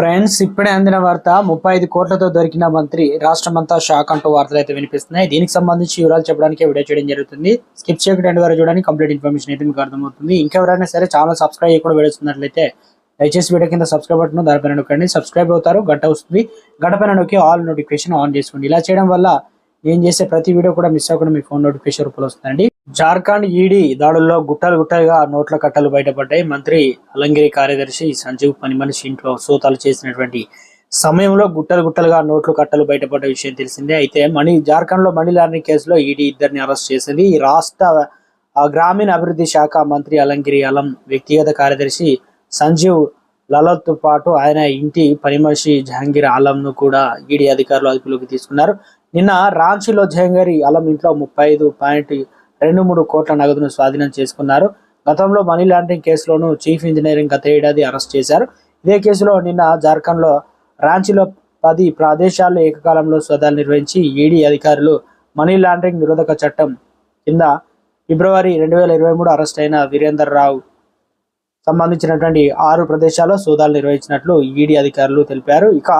Friends ఇప్పుడే అందిన వార్త ముప్పై ఐదు కోట్లతో దొరికిన మంత్రి రాష్ట్రమంతా షాక్ అంటూ వార్తలు అయితే వినిపిస్తున్నాయి. దీనికి సంబంధించి వివరాలు చెప్పడానికి వీడియో చేయడం జరుగుతుంది. స్కిప్ చేయకుండా ఎండ్ వరకు చూడడానికి కంప్లీట్ ఇన్ఫర్మేషన్ అయితే మీకు అర్థమవుతుంది. ఇంకెవరైనా సరే ఛానల్ సబ్స్క్రైబ్ చేయకుండా వేడుతున్నట్లయితే దయచేసి వీడియో కింద సబ్స్క్రైబ్ బటన్ దానిపైన నొక్కండి. సబ్స్క్రైబ్ అవుతారు గంట వస్తుంది. గంట పైన నొక్కి ఆల్ నోటిఫికేషన్ ఆన్ చేసుకోండి. ఇలా చేయడం వల్ల నేను చేసే ప్రతి వీడియో కూడా మిస్ అవ్వకుండా మీ ఫోన్ నోటిఫికేషన్ రూపంలో వస్తుందండి. జార్ఖండ్ ఈడీ దాడుల్లో గుట్టలు గుట్టలుగా నోట్ల కట్టలు బయటపడ్డాయి. మంత్రి అలంగిరి కార్యదర్శి సంజీవ్ పనిమనిషి ఇంట్లో సోతాలు చేసినటువంటి సమయంలో గుట్టలు గుట్టలుగా నోట్లు కట్టలు బయటపడ్డ విషయం తెలిసిందే. అయితే మనీ జార్ఖండ్లో మణి లాండరింగ్ కేసులో ఈడీ ఇద్దరిని అరెస్ట్ చేసింది. ఈ రాష్ట్ర గ్రామీణ అభివృద్ధి శాఖ మంత్రి అలంగిరి అలం వ్యక్తిగత కార్యదర్శి సంజీవ్ లలత్ పాటు ఆయన ఇంటి పనిమనిషి జహాంగీర్ ఆలంను కూడా ఈడీ అధికారులు అదుపులోకి తీసుకున్నారు. నిన్న రాంచీలో జహాంగీర్ అలం ఇంట్లో ముప్పై ఐదు పాయింట్ రెండు మూడు కోట్ల నగదును స్వాధీనం చేసుకున్నారు. గతంలో మనీ లాండరింగ్ కేసులోను చీఫ్ ఇంజనీరింగ్ గత ఏడాది అరెస్ట్ చేశారు. ఇదే కేసులో నిన్న జార్ఖండ్లో రాంచీలో పది ప్రదేశాల్లో ఏకకాలంలో సోదాలు నిర్వహించి ఈడీ అధికారులు మనీ లాండరింగ్ నిరోధక చట్టం కింద ఫిబ్రవరి రెండు వేల ఇరవై మూడు అరెస్ట్ అయిన వీరేందర్ రావు సంబంధించినటువంటి ఆరు ప్రదేశాల్లో సోదాలు నిర్వహించినట్లు ఈడీ అధికారులు తెలిపారు. ఇక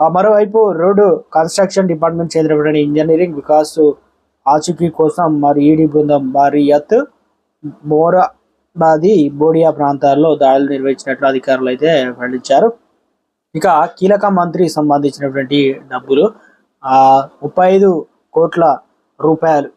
మరోవైపు రోడ్డు కన్స్ట్రక్షన్ డిపార్ట్మెంట్ చెందినటువంటి ఇంజనీరింగ్ వికాస్ ఆచూకీ కోసం మరి ఈడీ బృందం భారీయత్ మోరాబాది బోడియా ప్రాంతాల్లో దాడులు నిర్వహించినట్లు అధికారులు అయితే వెల్లడించారు. ఇక కీలక మంత్రి సంబంధించినటువంటి డబ్బులు ఆ ముప్పై ఐదు కోట్ల రూపాయలు